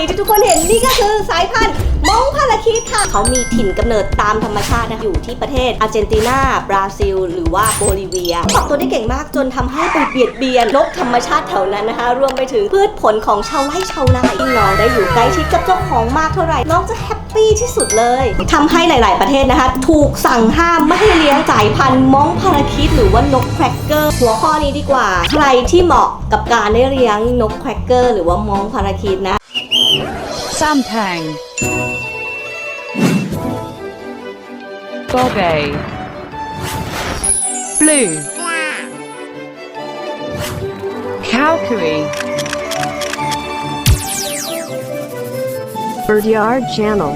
นี้ที่ทุกคนเห็นนี่ก็คือสายพันธุ์มองพาราคิดค่ะ เขามีถิ่นกำเนิดตามธรรมชาตินะอยู่ที่ประเทศอาร์เจนตินา บราซิล หรือว่าโบลิเวียปรับตัวได้เก่งมากจนทำให้ไปเบียดเบียนนกธรรมชาติแถวนั้นนะคะ รวมไปถึงพืชผลของชาวไร่ชาวนาที่น้องได้อยู่ใกล้ชิดกับเจ้าของมากเท่าไหร่น้องจะแฮปปี้ที่สุดเลยทำให้หลาย ๆ ประเทศนะคะ ถูกสั่งห้ามไม่ให้เลี้ยงสายพันธุ์มองพาราคิดหรือว่านกแครกเกอร์หัวข้อนี้ดีกว่า ใครที่เหมาะกับการได้เลี้ยงนกแครกเกอร์หรือว่ามองพาราคิดนะ Sampang Bobe Blue Calcary Birdyard Channel.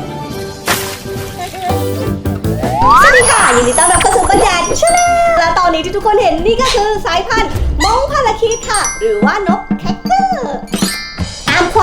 สวัสดีค่ะ ยินดีต้อนรับเข้าสู่ปัญญาชาแนลและตอนนี้ที่ทุกคนเห็นนี่ก็คือสายพันธุ์มองพาราคิดค่ะ หรือว่านกแคคเกอร์ตาม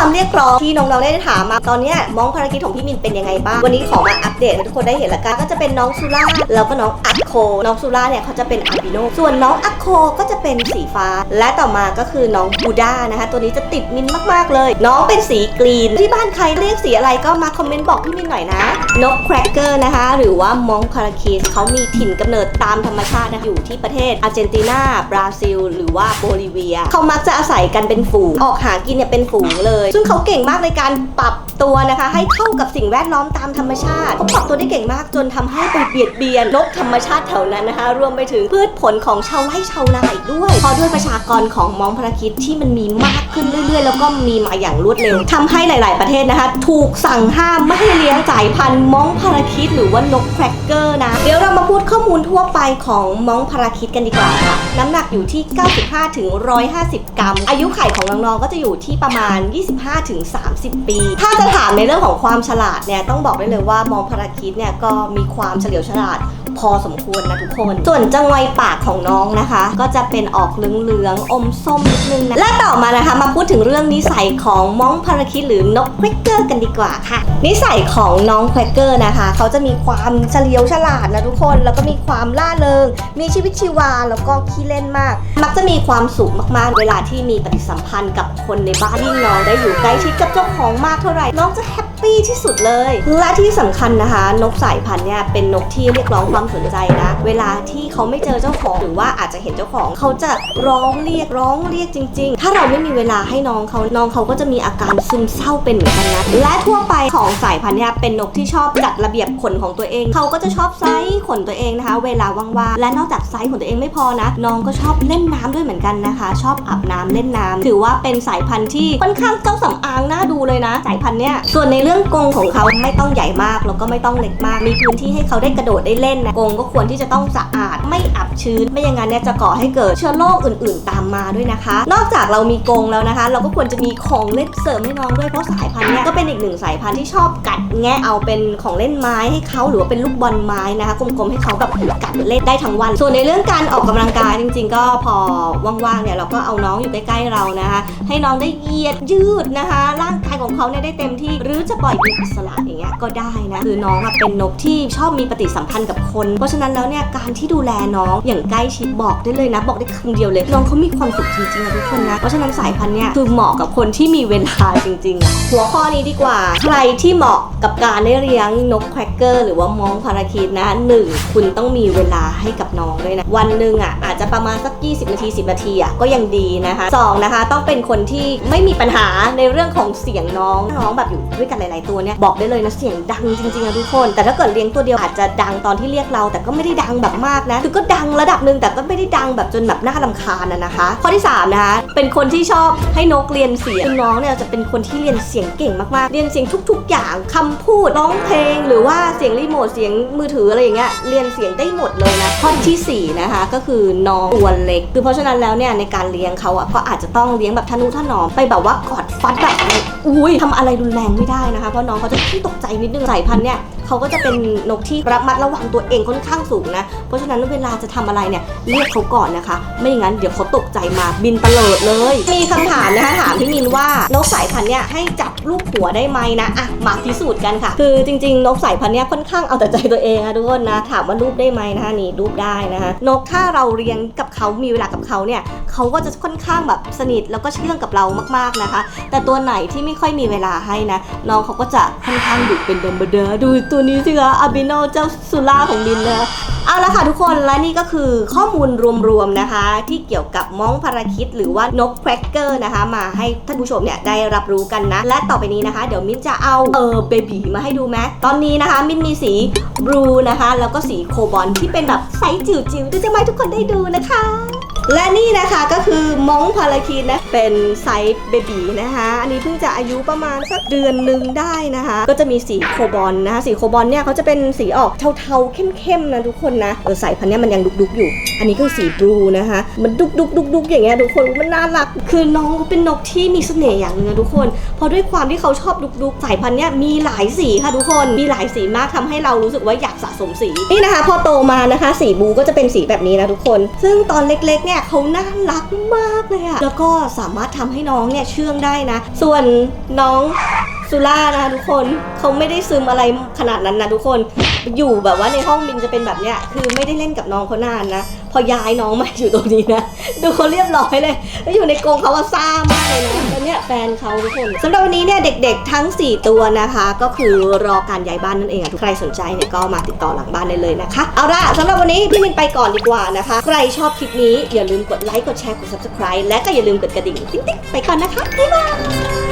ความเรียกร้องที่น้องๆได้ถามมา ตอนนี้มองภารกิจของพี่มินเป็นยังไงบ้าง วันนี้ขอมาอัปเดตให้ทุกคนได้เห็นละกัน ก็จะเป็นน้องซูล่าแล้วก็น้องอัคโค น้องซูล่าเนี่ยเขาจะเป็นอัลบิโน ส่วนน้องอัคโคก็จะเป็นสีฟ้า และต่อมาก็คือน้องบูด้านะคะ ตัวนี้จะติดมินมากๆเลย น้องเป็นสีกรีน ที่บ้านใครเรียกสีอะไรก็มาคอมเมนต์บอกพี่มินหน่อยนะ นกแครกเกอร์นะคะ หรือว่ามองคาราคิสเขามีถิ่นกำเนิดตามธรรมชาตินะอยู่ที่ประเทศอาร์เจนตินาบราซิล หรือว่าโบลิเวีย เขามักจะอาศัยกันเป็นฝูง ออกหากินเนี่ยเป็นฝูงเลย ซึ่งเขาเก่งมากในการปรับตัวนะคะ ให้เข้ากับสิ่งแวดล้อมตามธรรมชาติเขาปรับตัวได้เก่งมากจนทำให้ไปเบียดเบียนนกธรรมชาติแถวนั้นนะคะ รวมไปถึงพืชผลของชาวไร่ชาวนาอีกด้วยเพราะด้วยประชากรของมองพาราคิดที่มันมีมากขึ้นเรื่อยๆ แล้วก็มีมาอย่างรวดเร็วทำให้หลาย ๆ ประเทศนะคะ ถูกสั่งห้ามไม่ให้เลี้ยงสายพันธุ์มองพาราคิดหรือว่านกแครกเกอร์นะ เดี๋ยวเรามาพูดข้อมูลทั่วไปของมองพาราคิดกันดีกว่าค่ะ น้ำหนักอยู่ที่ 95ถึง150 กรัม อายุไข่ของน้องๆก็จะอยู่ที่ประมาณ 25ถึง30 ปี ถ้าจะถามในเรื่องของความฉลาดเนี่ยต้องบอกได้เลยว่ามองพาราคิดเนี่ยก็มีความเฉลียวฉลาด พอสมควรนะทุกคน ส่วนจังไวยปากของน้องนะคะ ก็จะเป็นออกเหลืองๆอมส้มนิดนึงนะและต่อมานะคะ มาพูดถึงเรื่องนิสัยของม้องพาราคิดหรือนกควกเกอร์กันดีกว่าค่ะ นิสัยของน้องแควกเกอร์นะคะ เขาจะมีความเฉลียวฉลาดนะทุกคน แล้วก็มีความล่าเริง มีชีวิตชีวา แล้วก็ขี้เล่นมาก มักจะมีความสุขมากๆ เวลาที่มีปฏิสัมพันธ์กับคนในบ้านยิ่งน้องได้อยู่ใกล้ชิดกับเจ้าของมากเท่าไหร่ น้องจะแฮปปี้ที่สุดเลย และที่สำคัญนะคะ นกสายพันธุ์เนี่ยเป็นนกที่เรียกร้องความสนใจนะ เวลาที่เขาไม่เจอเจ้าของหรือว่าอาจจะเห็นเจ้าของ เขาจะร้องเรียกร้องเรียกจริง ๆ ถ้าเราไม่มีเวลาให้น้องเขาน้องเขาก็จะมีอาการซึมเศร้าเป็นเหมือนกันนะและทั่วไปของสายพันธุ์เนี่ยเป็นนกที่ชอบจัดระเบียบขนของตัวเอง เขาก็จะชอบไซส์ขนตัวเองนะคะ เวลาว่างๆและนอกจากไซส์ขนตัวเองไม่พอนะน้องก็ชอบเล่นน้ำด้วยเหมือนกันนะคะ ชอบอาบน้ำเล่นน้ำถือว่าเป็นสายพันธุ์ที่ค่อนข้างเจ้าสำอางน่าดูเลยนะ สายพันธุ์เนี่ยส่วนในเรื่องกรงของเขาไม่ต้องใหญ่มากแล้วก็ไม่ต้องเล็กมาก มีพื้นที่ให้เขาได้กระโดดได้เล่นนะกรงก็ควรที่จะต้องสะอาดไม่อับชื้น ไม่อย่างนั้นเนี่ยจะก่อให้เกิดเชื้อโรคอื่น ๆ ตามมาด้วยนะคะ นอกจากเรามีกรงแล้วนะคะ เราก็ควรจะมีของเล่นเสริมให้น้องด้วยเพราะสายพันธุ์เนี่ยก็เป็นอีกหนึ่งสายพันธุ์ที่ชอบอบกัดแงะเอาเป็นของเล่นไม้ให้เขาหรือว่าเป็นลูกบอลไม้นะคะกลมๆให้เขาแบบกัดเล่นได้ทั้งวัน ส่วนในเรื่องการออกกำลังกายจริง ๆ ก็พอว่างๆเนี่ยเราก็เอาน้องอยู่ใกล้ๆเรานะคะ ให้น้องได้เหยียดยืดนะคะ ร่างกายของเขาเนี่ยได้เต็มที่หรือจะปล่อยบินอิสระอย่างเงี้ยก็ได้นะคือน้องเป็นนกที่ชอบมีปฏิสัมพันธ์กับคน เพราะฉะนั้นแล้วเนี่ยการที่ดูแลน้องอย่างใกล้ชิดบอกได้เลยนะ บอกได้คำเดียวเลย น้องเขามีความสุขจริงๆนะทุกคนนะเพราะฉะนั้นสายพันธุ์เนี่ยคือเหมาะกับคนที่มีเวลาจริงๆอะหัวข้อนี้ดีกว่า ใครที่ที่เหมาะกับการได้เลี้ยงนกแควกเกอร์หรือว่ามองพาราคิดนะหนึ่งคุณต้องมีเวลาให้กับน้องด้วยนะ วันหนึ่งอะอาจจะประมาณสัก 20 นาที 10 นาทีอะก็ยังดีนะคะสองนะคะ ต้องเป็นคนที่ไม่มีปัญหาในเรื่องของเสียงน้องน้องแบบอยู่ด้วยกันหลาย ๆ ตัวเนี่ยบอกได้เลยนะเสียงดังจริงๆนะทุกคน แต่ถ้าเกิดเลี้ยงตัวเดียวอาจจะดังตอนที่เรียกเรา แต่ก็ไม่ได้ดังแบบมากนะคือก็ดังระดับหนึ่งแต่ก็ไม่ได้ดังแบบจนแบบน่ารำคาญนะนะคะ ข้อที่สามนะคะเป็นคนที่ชอบให้นกเรียนเสียงน้องเนี่ยจะเป็นคนที่เรียนเสียงเก่งมากๆเรียนเสียงทุก ๆ อย่างคำพูดร้องเพลง หรือว่าเสียงรีโมทเสียงมือถืออะไรอย่างเงี้ยเรียนเสียงได้หมดเลยนะข้อที่สี่นะคะ ก็คือน้องตัวเล็ก คือเพราะฉะนั้นแล้วเนี่ยในการเลี้ยงเขาอะก็อาจจะต้องเลี้ยงแบบทนุถนอมไปแบบว่ากอดฟัดแบบอุ้ยทำอะไรรุนแรงไม่ได้นะคะเพราะน้องเขาจะขี้ตกใจนิดนึงสายพันธุ์เนี่ยเขาก็จะเป็นนกที่ระมัดระวังตัวเองค่อนข้างสูงนะ เพราะฉะนั้นเวลาจะทำอะไรเนี่ยเรียกเขาก่อนนะคะ ไม่อย่างนั้นเดี๋ยวเขาตกใจมาบินเตลิดเลย มีคำถามนะคะถามพี่มินว่านกสายพันธุ์เนี่ยให้จับลูกหัวได้ไหมนะอะมาพิสูจน์กันค่ะ คือจริง ๆ นกสายพันธุ์เนี่ยค่อนข้างเอาแต่ใจตัวเองนะทุกคนนะถามว่ารูปได้ไหมนะคะนี่รูปได้นะคะนกถ้าเราเรียนกับเขามีเวลากับเขาเนี่ยเขาก็จะค่อนข้างแบบสนิทแล้วก็เชื่องกับเรามากๆนะคะ แต่ตัวไหนที่ไม่ค่อยมีเวลาให้นะน้องเขาก็จะค่อนข้างดุเป็นเดิมเบอร์เดอดูตัวนี้สิคะอาบิโนเจ้าสุล่าของดินนะเอาละค่ะทุกคนและนี่ก็คือข้อมูลรวมๆนะคะ ที่เกี่ยวกับม้องพาราคิดหรือว่านกแครกเกอร์นะคะ มาให้ท่านผู้ชมเนี่ยได้รับรู้กันนะ และต่อไปนี้นะคะ เดี๋ยวมิ้นจะเอาเออเบบีมาให้ดูไหมตอนนี้นะคะ มิ้นมีสีบลูนะคะ แล้วก็สีโคบอลที่เป็นแบบไซส์จิ๋วๆเดี๋ยวจะมาให้ทุกคนได้ดูนะคะ และนี่นะคะก็คือมองพาราคิดนะ เป็นไซส์เบบีนะคะ อันนี้เพิ่งจะอายุประมาณสักเดือนหนึ่งได้นะคะ ก็จะมีสีโคบอลนะคะ สีโคบอลเนี่ยเขาจะเป็นสีออกเทาๆเข้มๆนะทุกคนนะเออสายพันธุ์เนี่ยมันยังดุกๆอยู่ อันนี้คือสีบลูนะคะ มันดุกดุกดุกดุกอย่างเงี้ยทุกคนมันน่ารัก คือน้องเขาเป็นนกที่มีเสน่ห์อย่างนึงนะทุกคน เพราะด้วยความที่เขาชอบดุกดุกสายพันธุ์เนี่ยมีหลายสีค่ะทุกคน มีหลายสีมากทำให้เรารู้สึกว่าอยากสะสมสี นี่นะคะ พอโตมานะคะ สีบลูก็จะเป็นสีแบบนี้นะทุกคน ซึ่งตอนเล็กๆเนี่ยเขาน่ารักมากเลยอะแล้วก็สามารถทำให้น้องเนี่ยเชื่องได้นะ ส่วนน้อง ซูล่านะคะทุกคนเขาไม่ได้ซึมอะไรขนาดนั้นนะทุกคนอยู่แบบว่าในห้องมินจะเป็นแบบเนี้ยคือไม่ได้เล่นกับน้องเขานานนะ พอย้ายน้องมาอยู่ตรงนี้นะดูเขาเรียบร้อยเลยแล้วอยู่ในกรงเขาว่าซ่ามากเลยนะแล้วเนี่ยแฟนเขาทุกคนสำหรับวันนี้เนี่ยเด็กๆทั้ง 4 ตัวนะคะ ก็คือรอการย้ายบ้านนั่นเองอะทุกใครสนใจเนี่ยก็มาติดต่อหลังบ้านได้เลยนะคะ เอาละสำหรับวันนี้พี่มินไปก่อนดีกว่านะคะ ใครชอบคลิปนี้อย่าลืมกดไลค์กดแชร์กด subscribe และก็อย่าลืมกดกระดิ่งติ๊งๆไปก่อนนะคะบ๊ายบาย